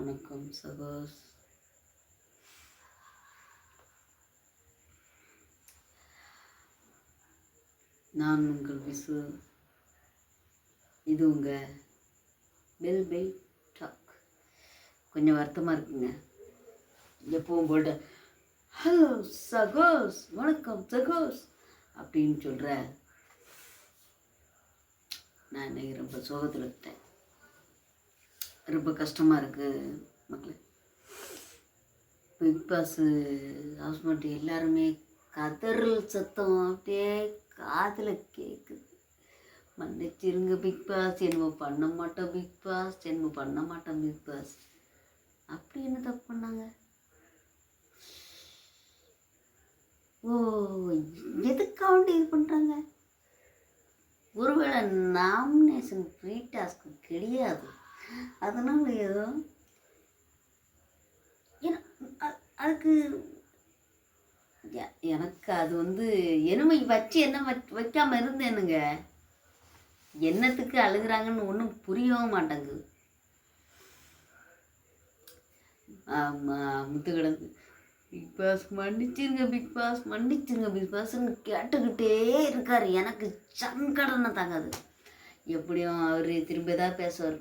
வணக்கம் சகோஸ் நான் உங்கள் விசு. இது உங்கள் பெல் பை டாக் கொஞ்சம் வருத்தமாக இருக்குங்க. எப்பவும் போட்டு ஹலோ சகோஸ் வணக்கம் சகோஸ் அப்படின்னு சொல்கிற நான் இன்னைக்கு ரொம்ப சோகத்தில் விட்டேன். ரொம்ப கஷ்டமாக இருக்குது மக்களே. பிக் பாஸு ஹவுஸ்மேட் எல்லாருமே கதறல் சத்தம் அப்படியே காதில் கேட்குது மன்னிச்சிருங்க பிக் பாஸ் என்னமோ பண்ண மாட்டோம் பிக் பாஸ் என்னமோ பண்ண மாட்டோம் பிக் பாஸ் அப்படி என்ன தப்பு பண்ணாங்க? ஓ எதுக்காண்டி இது பண்ணுறாங்க ஒருவேளை நாமினேஷன் ஃப்ரீ டாஸ்க்கு கிடையாது. அதனால் ஏதோ அதுக்கு எனக்கு அது வந்து எருமை வச்சு என்ன வச் வைக்காம இருந்தேனுங்க. என்னத்துக்கு அழுகுறாங்கன்னு ஒன்றும் புரியவும் மாட்டேங்குது. ஆமாம் முத்து கிடந்து. பிக் பாஸ் மன்னிச்சிருங்க பிக் பாஸ் மன்னிச்சிருங்க பிக் பாஸ்ன்னு கேட்டுக்கிட்டே இருக்கார். எனக்கு சங்கடனை தாங்காது. எப்படியும் அவர் திரும்ப ஏதாவது பேசுவார்.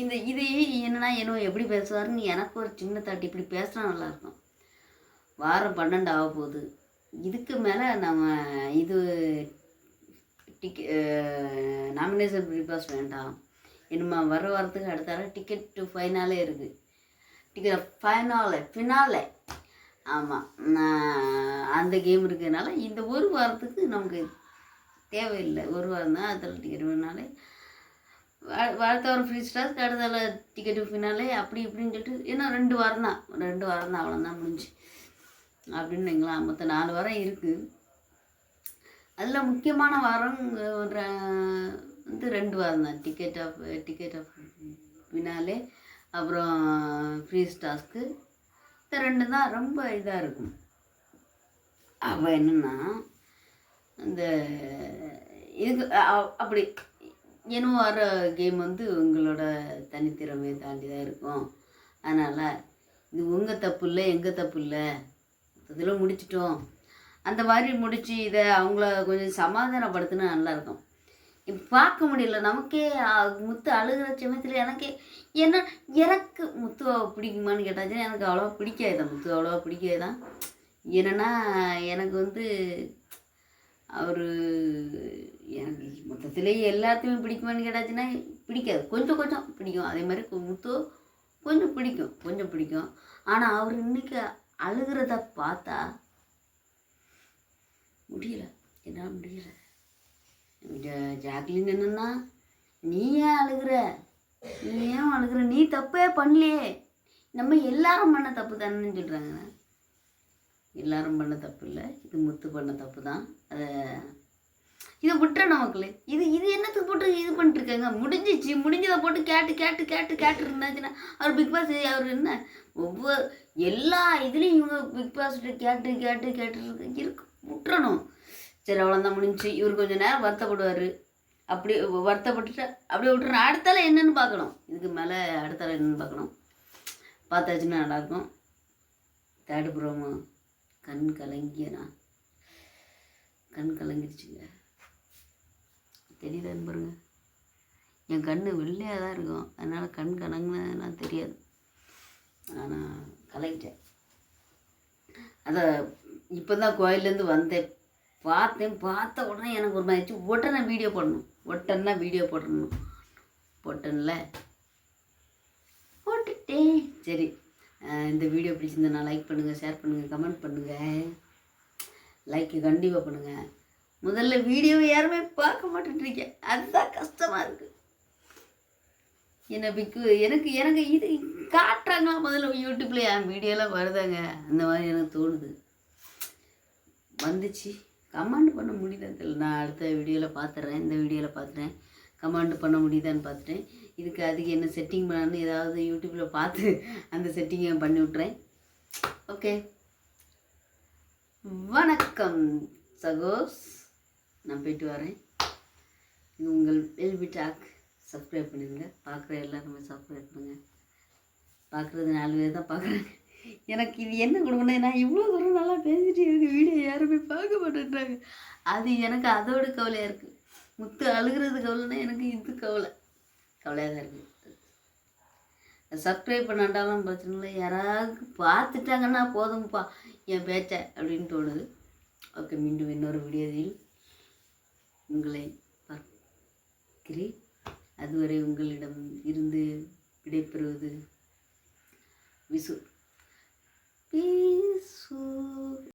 இந்த இது என்னன்னா என்னோ எப்படி பேசுவாருன்னு எனக்கு ஒரு சின்ன தாட்டி இப்படி பேசினா நல்லாயிருக்கும். வாரம் பன்னெண்டு ஆக போகுது. இதுக்கு மேலே நம்ம இது டிக்கெ நாமினேஷன் பிக் பாஸ் வேண்டாம். என்னம்மா வர வாரத்துக்கு அடுத்த டிக்கெட் டு ஃபைனாலே இருக்குது டிக்கெட் ஃபைனாலே ஃபினாலே ஆமாம் அந்த கேம் இருக்கிறதுனால இந்த ஒரு வாரத்துக்கு நமக்கு தேவையில்லை. ஒரு வாரம் தான் அதில் டிக்கெட் வேணாலே. அடுத்த வாரம் ஃப்ரீ ஸ்டார்ஸ் அடுத்த டிக்கெட்டு ஃபினாலே அப்படி இப்படின்னு சொல்லிட்டு ஏன்னா ரெண்டு வாரம் தான். ரெண்டு வாரம் தான் அவ்வளோதான் முடிஞ்சு. அப்படின்னு வைங்களேன் மொத்தம் நாலு வாரம் இருக்குது அதில் முக்கியமான வாரம் ஒரு வந்து ரெண்டு வாரம் தான். Ticket of ticket of finale அப்புறம் ஃப்ரீ ஸ்டாஸ்க்கு இந்த ரெண்டு தான் ரொம்ப இதாக இருக்கும். அவள் என்னென்னா இந்த இதுக்கு அப்படி என்னவோ வர கேம் வந்து உங்களோட தனித்திறமையை தாண்டி தான் இருக்கும். அதனால் இது உங்கள் தப்பு இல்லை எங்கள் தப்பு இல்லை. இதில் முடிச்சிட்டோம். அந்த மாதிரி முடித்து இதை அவங்கள கொஞ்சம் சமாதானப்படுத்தினா நல்லாயிருக்கும் இப்போ பார்க்க முடியல நமக்கே முத்து அழுகிற சமயத்தில் எனக்கே என்ன எனக்கு முத்துவை பிடிக்குமான்னு கேட்டாச்சுன்னா எனக்கு அவ்வளோவா பிடிக்காது. முத்து அவ்வளோவா பிடிக்காது தான். என்னென்னா எனக்கு வந்து அவர் எனக்கு மொத்தத்திலேயே எல்லாத்தையுமே பிடிக்குமான்னு கேட்டாச்சுன்னா பிடிக்காது. கொஞ்சம் கொஞ்சம் பிடிக்கும். அதே மாதிரி முத்து கொஞ்சம் பிடிக்கும். கொஞ்சம் பிடிக்கும். ஆனால் அவர் இன்னைக்கு அழுகிறத பார்த்தா முடியல. என்னால் முடியல. ஜா- ஜாக்லின் என்னன்னா நீ ஏன் அழுகிற. நீ ஏன் அழுகிற. நீ தப்பே பண்ணலையே. நம்ம எல்லாரும் பண்ண தப்பு தானேன்னு சொல்கிறாங்க எல்லாரும் பண்ண தப்பு இல்லை இது முத்து பண்ண தப்பு தான் அதை இதை விட்டுறணும் நமக்குள்ளே இது இது என்னத்துக்கு போட்டு இது பண்ணிட்டுருக்கேங்க? முடிஞ்சிச்சு. முடிஞ்சதை போட்டு கேட்டு கேட்டு கேட்டு கேட்டு இருந்தாச்சுன்னா அவர் பிக் பாஸ் அவர் என்ன? ஒவ்வொரு எல்லா இதுலேயும் இவங்க பிக் பாஸ் கேட்டு கேட்டு கேட்டு இருக்கு. விட்டுறணும். சரி அவ்வளோதான் முடிஞ்சுச்சு. இவர் கொஞ்சம் நேரம் வருத்தப்படுவார். அப்படி வருத்தப்பட்டுட்டு அப்படியே விட்டுறணும். அடுத்தால என்னென்னு பார்க்கணும். இதுக்கு மேலே அடுத்தால என்னென்னு பார்க்கணும். பார்த்தாச்சுன்னா நல்லாயிருக்கும். தேர்டு ப்ரோமோ கண் கலங்கிய நான். கண் கலங்கிடுச்சுங்க. தெரியுதான்னு பாருங்க? என் கண் வெள்ளையாக தான் இருக்கும். அதனால் கண் கலங்கினதுலாம் தெரியாது. ஆனால் கலங்கிட்டேன். அதை இப்போ தான் கோயிலேருந்து வந்தேன். பார்த்தேன். பார்த்த உடனே எனக்கு ஒரு மாதிரி உடனே வீடியோ போடணும். உடனே வீடியோ போடணும். போட்டேன்ல போட்டுட்டேன். சரி. இந்த வீடியோ பிடிச்சிருந்தா லைக் பண்ணுங்கள் ஷேர் பண்ணுங்கள் கமெண்ட் பண்ணுங்கள் லைக்கு கண்டிப்பாக பண்ணுங்கள் முதல்ல வீடியோவை யாருமே பார்க்க மாட்டேன்றீங்க. அதுதான் கஷ்டமாக இருக்குது என்ன பிக்கு எனக்கு எனக்கு இது காட்டுறாங்க முதல்ல யூடியூப்பில் என் வீடியோலாம் வருதாங்க. அந்த மாதிரி எனக்கு தோணுது. வந்துச்சு. கமெண்ட் பண்ண முடியல. நான் அடுத்த வீடியோவில் பார்த்துட்றேன் இந்த வீடியோவில் பார்த்துறேன் கமாண்டு பண்ண முடியுதான்னு பார்த்துட்டேன். இதுக்கு அதுக்கு என்ன செட்டிங் பண்ணான்னு ஏதாவது யூடியூப்பில் பார்த்து அந்த செட்டிங்கை பண்ணி விட்றேன் ஓகே வணக்கம் சகோஸ். நான் போயிட்டு வரேன். இது உங்கள் எல்பி டாக் சப்ஸ்கிரைப் பண்ணிடுங்க பார்க்குற எல்லாருமே சப்ஸ்கிரைப் பண்ணுங்கள் பார்க்குறது நாலு பேர் தான் பார்க்குறாங்க. எனக்கு இது என்ன கொடுக்கணும் நான் இவ்வளோ தூரம் நல்லா பேசிட்டு இருக்கு வீடியோ யாருமே பார்க்க மாட்டேன்றாங்க. அது எனக்கு அதோட கவலையாக இருக்குது முத்து அழுகிறது கவலைன்னா எனக்கு இது கவலை. கவலையாக தான் இருக்குது சப்ஸ்கிரைப் பண்ணாண்டாலும் பிரச்சனை இல்லை. யாராவது பார்த்துட்டாங்கன்னா போதும்ப்பா என் பேச்சை அப்படின்னு தோணுது. ஓகே மீண்டும் இன்னொரு வீடியோவில் உங்களை பார்க்கிறேன். அதுவரை உங்களிடம் இருந்து விடைபெறுவது விசு.